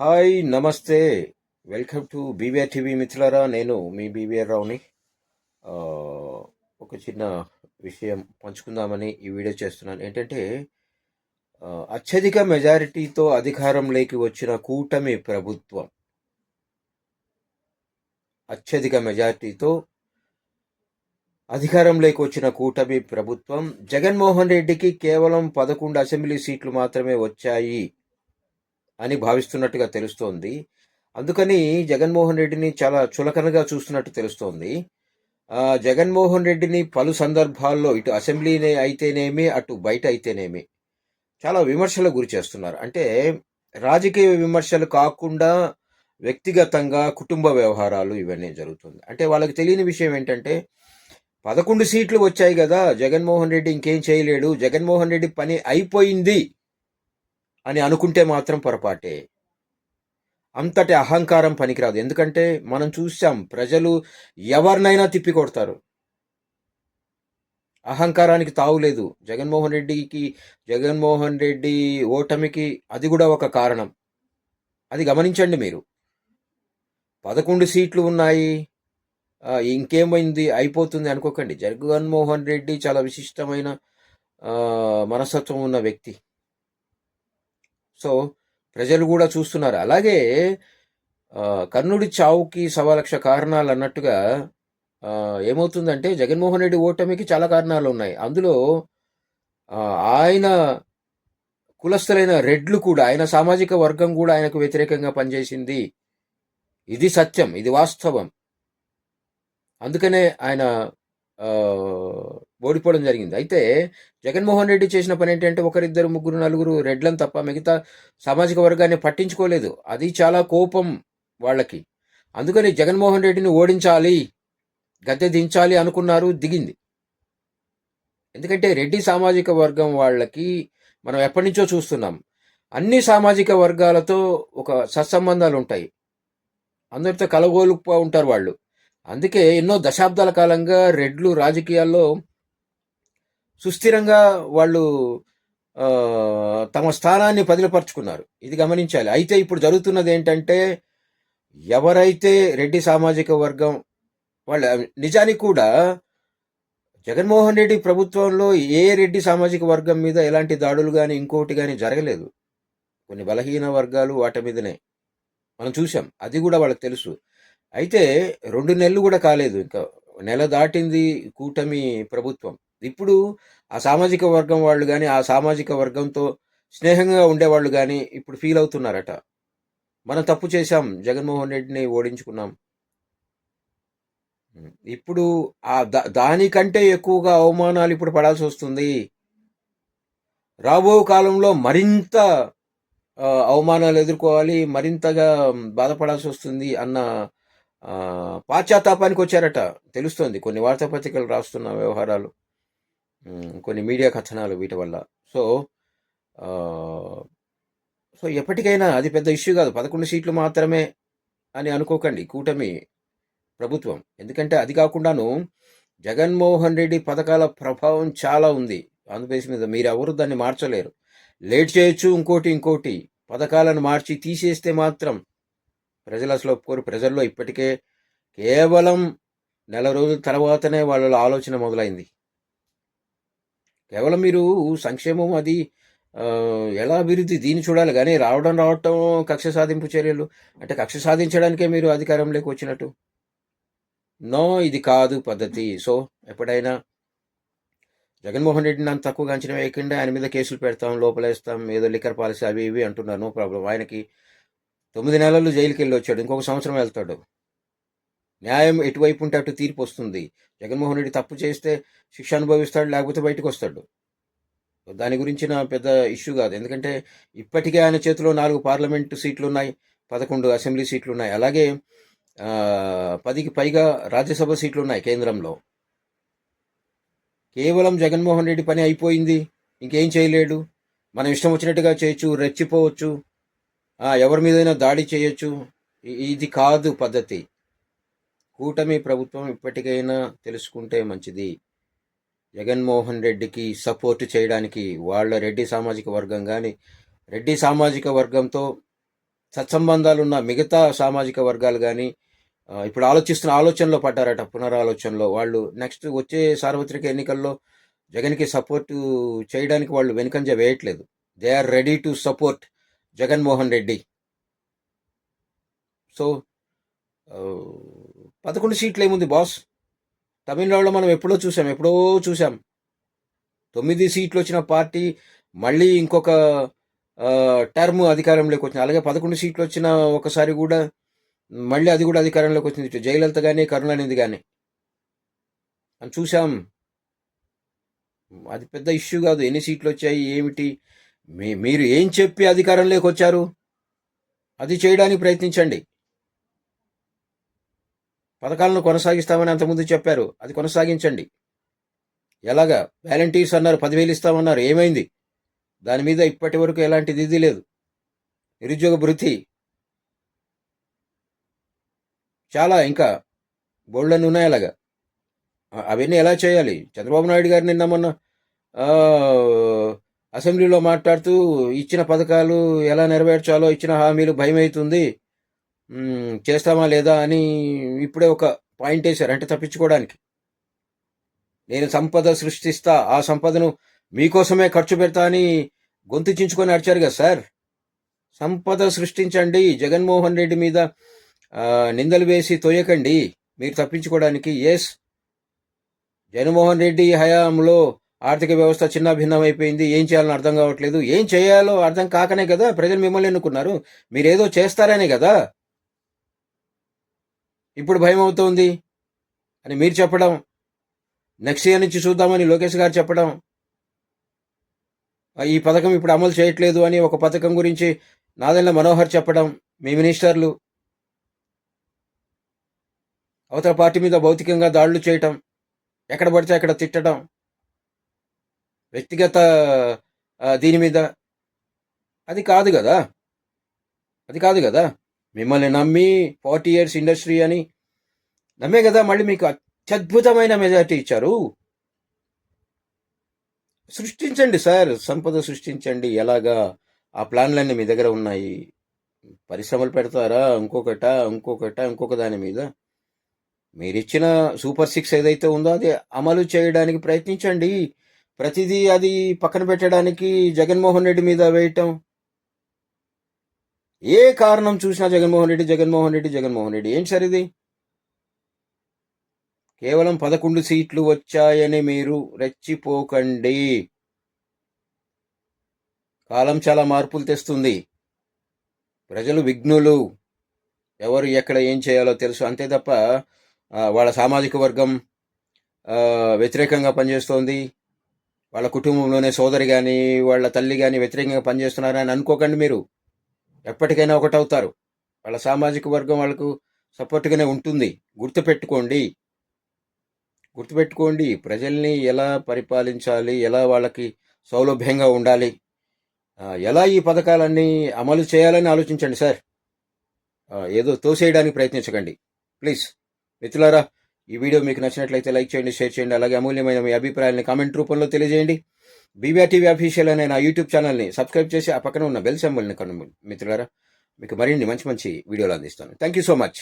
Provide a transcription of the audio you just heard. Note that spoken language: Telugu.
హాయ్ నమస్తే. వెల్కమ్ టు బీవీఆర్ టీవీ మిత్రులారా నేను మీ బీవీఆర్ రావుని. ఒక చిన్న విషయం పంచుకుందామని ఈ వీడియో చేస్తున్నాను. ఏంటంటే అత్యధిక మెజారిటీతో అధికారంలోకి వచ్చిన కూటమి ప్రభుత్వం. అత్యధిక మెజారిటీతో అధికారంలోకి వచ్చిన కూటమి ప్రభుత్వం. జగన్మోహన్ రెడ్డికి కేవలం పదకొండు అసెంబ్లీ సీట్లు మాత్రమే వచ్చాయి. అని భావిస్తున్నట్టుగా తెలుస్తోంది. అందుకని జగన్మోహన్ రెడ్డిని చాలా చులకనగా చూస్తున్నట్టు తెలుస్తోంది. జగన్మోహన్ రెడ్డిని పలు సందర్భాల్లో ఇటు అసెంబ్లీనే అయితేనేమి అటు బయట అయితేనేమి చాలా విమర్శలకు గురి చేస్తున్నారు. అంటే రాజకీయ విమర్శలు కాకుండా వ్యక్తిగతంగా కుటుంబ వ్యవహారాలు ఇవన్నీ జరుగుతుంది. అంటే వాళ్ళకి తెలియని విషయం ఏంటంటే పదకొండు సీట్లు వచ్చాయి కదా జగన్మోహన్ రెడ్డి ఇంకేం చేయలేడు జగన్మోహన్ రెడ్డి పని అయిపోయింది అని అనుకుంటే మాత్రం పొరపాటే. అంతటి అహంకారం పనికిరాదు. ఎందుకంటే మనం చూసాం ప్రజలు ఎవరినైనా తిప్పికొడతారు అహంకారానికి తావులేదు జగన్మోహన్ రెడ్డికి జగన్మోహన్ రెడ్డి ఓటమికి అది కూడా ఒక కారణం. అది గమనించండి మీరు. పదకొండు సీట్లు ఉన్నాయి. ఇంకేమైంది? అయిపోతుంది అనుకోకండి. జగన్మోహన్ రెడ్డి చాలా విశిష్టమైన మనస్తత్వం ఉన్న వ్యక్తి. సో ప్రజలు కూడా చూస్తున్నారు. అలాగే కర్ణుడి చావుకి సవా లక్ష కారణాలు అన్నట్టుగా ఏమవుతుందంటే జగన్మోహన్ రెడ్డి ఓటమికి చాలా కారణాలు ఉన్నాయి. అందులో ఆయన కులస్థులైన రెడ్లు కూడా ఆయన సామాజిక వర్గం కూడా ఆయనకు వ్యతిరేకంగా పనిచేసింది. ఇది సత్యం ఇది వాస్తవం. అందుకనే ఆయన ఓడిపోవడం జరిగింది. అయితే జగన్మోహన్ రెడ్డి చేసిన పని ఏంటంటే ఒకరిద్దరు ముగ్గురు నలుగురు రెడ్లను తప్ప మిగతా సామాజిక వర్గాన్ని పట్టించుకోలేదు. అది చాలా కోపం వాళ్ళకి. అందుకని జగన్మోహన్ రెడ్డిని ఓడించాలి గద్దె దించాలి అనుకున్నారు దిగింది. ఎందుకంటే రెడ్డి సామాజిక వర్గం వాళ్ళకి మనం ఎప్పటి నుంచో చూస్తున్నాం. అన్ని సామాజిక వర్గాలతో ఒక సత్సంబంధాలు ఉంటాయి. అందరితో కలగోలుకుపో ఉంటారు వాళ్ళు. అందుకే ఎన్నో దశాబ్దాల కాలంగా రెడ్లు రాజకీయాల్లో సుస్థిరంగా వాళ్ళు తమ స్థానాన్ని పదిలపరుచుకున్నారు. ఇది గమనించాలి. అయితే ఇప్పుడు జరుగుతున్నది ఏంటంటే ఎవరైతే రెడ్డి సామాజిక వర్గం వాళ్ళ నిజానికి కూడా జగన్మోహన్ రెడ్డి ప్రభుత్వంలో ఏ రెడ్డి సామాజిక వర్గం మీద ఎలాంటి దాడులు కానీ ఇంకోటి కానీ జరగలేదు. కొన్ని బలహీన వర్గాలు వాటి మీదనే మనం చూసాం అది కూడా వాళ్ళకి తెలుసు. అయితే రెండు నెలలు కూడా కాలేదు. ఇంకా నెల దాటింది కూటమి ప్రభుత్వం. ఇప్పుడు ఆ సామాజిక వర్గం వాళ్ళు కానీ ఆ సామాజిక వర్గంతో స్నేహంగా ఉండేవాళ్ళు కానీ ఇప్పుడు ఫీల్ అవుతున్నారట. మనం తప్పు చేశాం జగన్మోహన్ రెడ్డిని ఓడించుకున్నాం. ఇప్పుడు ఆ దా- దానికంటే ఎక్కువగా అవమానాలు ఇప్పుడు పడాల్సి వస్తుంది. రాబో కాలంలో మరింత అవమానాలు ఎదుర్కోవాలి మరింతగా బాధపడాల్సి వస్తుంది అన్న పాశ్చాత్తాపానికి వచ్చారట. తెలుస్తోంది. కొన్ని వార్తాపత్రికలు రాస్తున్న వ్యవహారాలు. కొన్ని మీడియా కథనాలు వీటి వల్ల. సో సో ఎప్పటికైనా అది పెద్ద ఇష్యూ కాదు. పదకొండు సీట్లు మాత్రమే అని అనుకోకండి. కూటమి ప్రభుత్వం. ఎందుకంటే అది కాకుండాను జగన్మోహన్ రెడ్డి పథకాల ప్రభావం చాలా ఉంది. ఆంధ్రప్రదేశ్ మీద మీరు ఎవరు దాన్ని మార్చలేరు. లేట్ చేయొచ్చు ఇంకోటి ఇంకోటి. పథకాలను మార్చి తీసేస్తే మాత్రం ప్రజలు అసలు ఒప్పుకోరు. ప్రజల్లో ఇప్పటికే కేవలం నెల రోజుల తర్వాతనే వాళ్ళ ఆలోచన మొదలైంది. కేవలం మీరు సంక్షేమం అది ఎలా అభివృద్ధి దీన్ని చూడాలి. కానీ రావడం రావటం కక్ష సాధింపు చర్యలు. అంటే కక్ష సాధించడానికే మీరు అధికారంలోకి వచ్చినట్టు. నో ఇది కాదు పద్ధతి. సో ఎప్పుడైనా జగన్మోహన్ రెడ్డిని నన్ను తక్కువగా అంచనా వేయకుండా ఆయన మీద కేసులు పెడతాం లోపలేస్తాం ఏదో లిక్కర్ పాలసీ అవి ఇవి అంటున్నారు నో ప్రాబ్లం. ఆయనకి తొమ్మిది నెలలు జైలుకి వెళ్ళి వచ్చాడు. ఇంకొక సంవత్సరం వెళ్తాడు. న్యాయం ఎటువైపు ఉంటే అటు తీర్పు వస్తుంది. జగన్మోహన్ రెడ్డి తప్పు చేస్తే శిక్ష అనుభవిస్తాడు లేకపోతే బయటకు వస్తాడు. దాని నా పెద్ద ఇష్యూ కాదు. ఎందుకంటే ఇప్పటికే ఆయన చేతిలో నాలుగు పార్లమెంటు సీట్లు ఉన్నాయి పదకొండు అసెంబ్లీ సీట్లు ఉన్నాయి అలాగే పదికి పైగా రాజ్యసభ సీట్లు ఉన్నాయి కేంద్రంలో. కేవలం జగన్మోహన్ రెడ్డి పని అయిపోయింది ఇంకేం చేయలేడు. మనం ఇష్టం వచ్చినట్టుగా చేయొచ్చు రెచ్చిపోవచ్చు. ఎవరి మీదైనా దాడి చేయొచ్చు. ఇది కాదు పద్ధతి. కూటమి ప్రభుత్వం ఇప్పటికైనా తెలుసుకుంటే మంచిది. జగన్మోహన్ రెడ్డికి సపోర్ట్ చేయడానికి వాళ్ళ రెడ్డి సామాజిక వర్గం కానీ రెడ్డి సామాజిక వర్గంతో సత్సంబంధాలు ఉన్న మిగతా సామాజిక వర్గాలు కానీ ఇప్పుడు ఆలోచిస్తున్న ఆలోచనలో పడ్డారట పునరాలోచనలో. వాళ్ళు నెక్స్ట్ వచ్చే సార్వత్రిక ఎన్నికల్లో జగన్కి సపోర్ట్ చేయడానికి వాళ్ళు వెనుకంజ వేయట్లేదు. They are ready to support Jaganmohan Reddy. So పదకొండు సీట్లు ఏముంది బాస్? తమిళనాడులో మనం ఎప్పుడో చూసాం ఎప్పుడో చూసాం. తొమ్మిది సీట్లు వచ్చిన పార్టీ మళ్ళీ ఇంకొక టర్మ్ అధికారంలోకి వచ్చింది. అలాగే పదకొండు సీట్లు వచ్చిన ఒకసారి కూడా మళ్ళీ అది కూడా అధికారంలోకి వచ్చింది. జయలలిత కానీ కరుణానిధి కానీ అని చూసాం. అది పెద్ద ఇష్యూ కాదు. ఎన్ని సీట్లు వచ్చాయి ఏమిటి? మీ మీరు ఏం చెప్పి అధికారంలోకి వచ్చారు? అది చేయడానికి ప్రయత్నించండి. పథకాలను కొనసాగిస్తామని అంతకుముందు చెప్పారు. అది కొనసాగించండి. ఎలాగా? వాలంటీర్స్ అన్నారు పదివేలు ఇస్తామన్నారు. ఏమైంది? దాని మీద ఇప్పటి వరకు ఎలాంటిది ఇది లేదు. నిరుద్యోగ భృతి చాలా ఇంకా బోల్డన్ ఉన్నాయి అలాగా. అవన్నీ ఎలా చేయాలి? చంద్రబాబు నాయుడు గారు నిన్న మొన్న అసెంబ్లీలో మాట్లాడుతూ ఇచ్చిన పథకాలు ఎలా నెరవేర్చాలో ఇచ్చిన హామీలు భయమవుతుంది చేస్తామా లేదా అని ఇప్పుడే ఒక పాయింట్ వేశారు అంటే తప్పించుకోవడానికి. నేను సంపద సృష్టిస్తా ఆ సంపదను మీకోసమే ఖర్చు పెడతా అని గొంతు చించుకొని అడిచారు కదా సార్. సంపద సృష్టించండి జగన్మోహన్ రెడ్డి మీద నిందలు వేసి తోయకండి మీరు తప్పించుకోవడానికి. ఎస్ జగన్మోహన్ రెడ్డి హయాంలో ఆర్థిక వ్యవస్థ చిన్న అయిపోయింది ఏం చేయాలని అర్థం కావట్లేదు. ఏం చేయాలో అర్థం కాకనే కదా ప్రజలు మిమ్మల్ని ఎన్నుకున్నారు. మీరేదో చేస్తారనే కదా. ఇప్పుడు భయం అవుతోంది అని మీరు చెప్పడం నెక్స్ట్ ఇయర్ నుంచి చూద్దామని లోకేష్ గారు చెప్పడం ఈ పథకం ఇప్పుడు అమలు చేయట్లేదు అని ఒక పథకం గురించి నాదెల్ల మనోహర్ చెప్పడం మీ మినిస్టర్లు అవతల పార్టీ మీద భౌతికంగా దాడులు చేయటం ఎక్కడ పడితే అక్కడ తిట్టడం వ్యక్తిగత దీని మీద అది కాదు కదా అది కాదు కదా. మిమ్మల్ని నమ్మి ఫార్టీ ఇయర్స్ ఇండస్ట్రీ అని నమ్మే కదా మళ్ళీ మీకు అత్యద్భుతమైన మెజార్టీ ఇచ్చారు. సృష్టించండి సార్ సంపద సృష్టించండి. ఎలాగా ఆ ప్లాన్లన్నీ మీ దగ్గర ఉన్నాయి? పరిశ్రమలు పెడతారా? ఇంకొకట? ఇంకొకట? ఇంకొక దాని మీద? మీరిచ్చిన సూపర్ సిక్స్ ఏదైతే ఉందో అది అమలు చేయడానికి ప్రయత్నించండి. ప్రతిదీ అది పక్కన పెట్టడానికి జగన్మోహన్ రెడ్డి మీద వేయటం ఏ కారణం చూసినా జగన్మోహన్ రెడ్డి జగన్మోహన్ రెడ్డి జగన్మోహన్ రెడ్డి. ఏంటి సార్ ఇది? కేవలం పదకొండు సీట్లు వచ్చాయని మీరు రెచ్చిపోకండి. కాలం చాలా మార్పులు తెస్తుంది. ప్రజలు విఘ్నులు. ఎవరు ఎక్కడ ఏం చేయాలో తెలుసు. అంతే తప్ప వాళ్ళ సామాజిక వర్గం వ్యతిరేకంగా పనిచేస్తోంది. వాళ్ళ కుటుంబంలోనే సోదరి కానీ వాళ్ళ తల్లి కానీ వ్యతిరేకంగా పనిచేస్తున్నారని అనుకోకండి మీరు. ఎప్పటికైనా ఒకటవుతారు. వాళ్ళ సామాజిక వర్గం వాళ్ళకు సపోర్ట్గానే ఉంటుంది. గుర్తుపెట్టుకోండి. గుర్తుపెట్టుకోండి. ప్రజల్ని ఎలా పరిపాలించాలి? ఎలా వాళ్ళకి సౌలభ్యంగా ఉండాలి? ఎలా ఈ పథకాలన్నీ అమలు చేయాలని ఆలోచించండి సార్. ఏదో తోసేయడానికి ప్రయత్నించకండి. ప్లీజ్. మిత్రులారా ఈ వీడియో మీకు నచ్చినట్లయితే లైక్ చేయండి షేర్ చేయండి అలాగే అమూల్యమైన మీ అభిప్రాయాన్ని కామెంట్ రూపంలో తెలియజేయండి. బీబీఆర్టీవీ అఫీషియల్ అనే నా యూట్యూబ్ ఛానల్ని సబ్స్క్రైబ్ చేసి ఆ పక్కన ఉన్న బెల్ సింబల్ని కను మిత్రులారా మీకు మరిన్ని మంచి మంచి వీడియోలు అందిస్తాను. Thank you so much